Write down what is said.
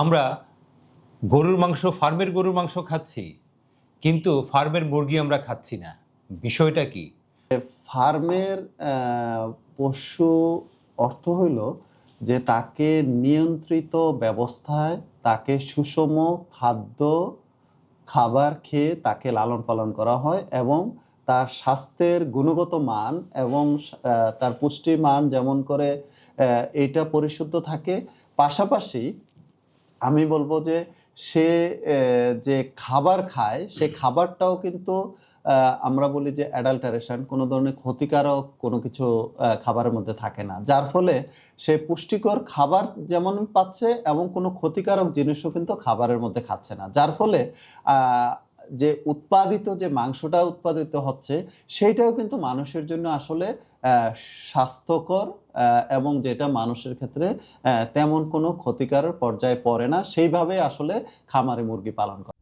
আমরা গরুর মাংস, ফার্মের গরুর মাংস খাচ্ছি, কিন্তু ফার্মের মুরগি আমরা খাচ্ছি না। বিষয়টা কি? ফার্মের পশু অর্থ হইল যে তাকে নিয়ন্ত্রিত ব্যবস্থায় তাকে সুষম খাদ্য, খাবার খেয়ে তাকে লালন পালন করা হয় এবং তার স্বাস্থ্যের গুণগত মান এবং তার পুষ্টির মান যেমন করে এটা পরিশুদ্ধ থাকে। পাশাপাশি আমি বলব যে সে যে খাবার খায়, সে খাবারটাও কিন্তু আমরা বলি যে অ্যাডাল্টারেশন, কোনো ধরনের ক্ষতিকারক কোনো কিছু খাবারের মধ্যে থাকে না। যার ফলে সে পুষ্টিকর খাবার যেমন পাচ্ছে এবং কোনো ক্ষতিকারক জিনিসও কিন্তু খাবারের মধ্যে খাচ্ছে না। যার ফলে যে উৎপাদিত যে মাংসটা উৎপাদিত হচ্ছে, সেইটাও কিন্তু মানুষের জন্য আসলে স্বাস্থ্যকর এবং যেটা মানুষের ক্ষেত্রে তেমন কোনো ক্ষতিকারক পর্যায়ে পড়ে না। সেইভাবে আসলে খামারে মুরগি পালন করে।